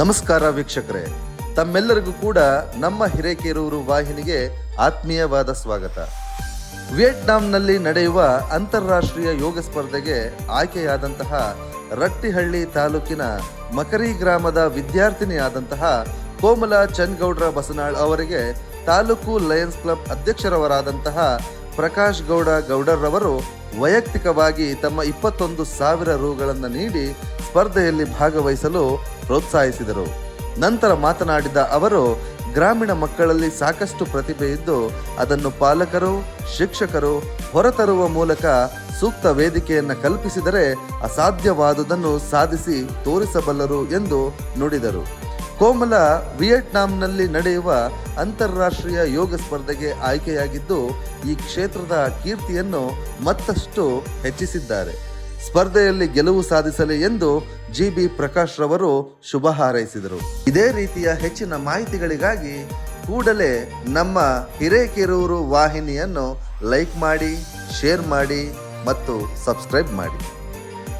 ನಮಸ್ಕಾರ ವೀಕ್ಷಕರೇ. ತಮ್ಮೆಲ್ಲರಿಗೂ ಕೂಡ ನಮ್ಮ ಹಿರೇಕೆರೂರು ವಾಹಿನಿಗೆ ಆತ್ಮೀಯವಾದ ಸ್ವಾಗತ. ವಿಯೆಟ್ನಾಂನಲ್ಲಿ ನಡೆಯುವ ಅಂತಾರಾಷ್ಟ್ರೀಯ ಯೋಗ ಸ್ಪರ್ಧೆಗೆ ಆಯ್ಕೆಯಾದಂತಹ ರಟ್ಟಿಹಳ್ಳಿ ತಾಲೂಕಿನ ಮಕರಿ ಗ್ರಾಮದ ವಿದ್ಯಾರ್ಥಿನಿಯಾದಂತಹ ಕೋಮಲ ಚನ್ಗೌಡ್ರ ಬಸನಾಳ್ ಅವರಿಗೆ ತಾಲೂಕು ಲಯನ್ಸ್ ಕ್ಲಬ್ ಅಧ್ಯಕ್ಷರವರಾದಂತಹ ಪ್ರಕಾಶ್ ಗೌಡ ಗೌಡರವರು ವೈಯಕ್ತಿಕವಾಗಿ ತಮ್ಮ ಇಪ್ಪತ್ತೊಂದು ಸಾವಿರ ರುಗಳನ್ನು ನೀಡಿ ಸ್ಪರ್ಧೆಯಲ್ಲಿ ಭಾಗವಹಿಸಲು ಪ್ರೋತ್ಸಾಹಿಸಿದರು. ನಂತರ ಮಾತನಾಡಿದ ಅವರು, ಗ್ರಾಮೀಣ ಮಕ್ಕಳಲ್ಲಿ ಸಾಕಷ್ಟು ಪ್ರತಿಭೆ ಇದ್ದು ಅದನ್ನು ಪಾಲಕರು, ಶಿಕ್ಷಕರು ಹೊರತರುವ ಮೂಲಕ ಸೂಕ್ತ ವೇದಿಕೆಯನ್ನು ಕಲ್ಪಿಸಿದರೆ ಅಸಾಧ್ಯವಾದುದನ್ನು ಸಾಧಿಸಿ ತೋರಿಸಬಲ್ಲರು ಎಂದು ನುಡಿದರು. ಕೋಮಲ ವಿಯೆಟ್ನಾಂನಲ್ಲಿ ನಡೆಯುವ ಅಂತಾರಾಷ್ಟ್ರೀಯ ಯೋಗ ಸ್ಪರ್ಧೆಗೆ ಆಯ್ಕೆಯಾಗಿದ್ದು, ಈ ಕ್ಷೇತ್ರದ ಕೀರ್ತಿಯನ್ನು ಮತ್ತಷ್ಟು ಹೆಚ್ಚಿಸಿದ್ದಾರೆ. ಸ್ಪರ್ಧೆಯಲ್ಲಿ ಗೆಲುವು ಸಾಧಿಸಲಿ ಎಂದು ಜಿ ಬಿ ಪ್ರಕಾಶ್ ರವರು ಶುಭ ಹಾರೈಸಿದರು. ಇದೇ ರೀತಿಯ ಹೆಚ್ಚಿನ ಮಾಹಿತಿಗಳಿಗಾಗಿ ಕೂಡಲೇ ನಮ್ಮ ಹಿರೇಕೆರೂರು ವಾಹಿನಿಯನ್ನು ಲೈಕ್ ಮಾಡಿ, ಶೇರ್ ಮಾಡಿ ಮತ್ತು ಸಬ್ಸ್ಕ್ರೈಬ್ ಮಾಡಿ.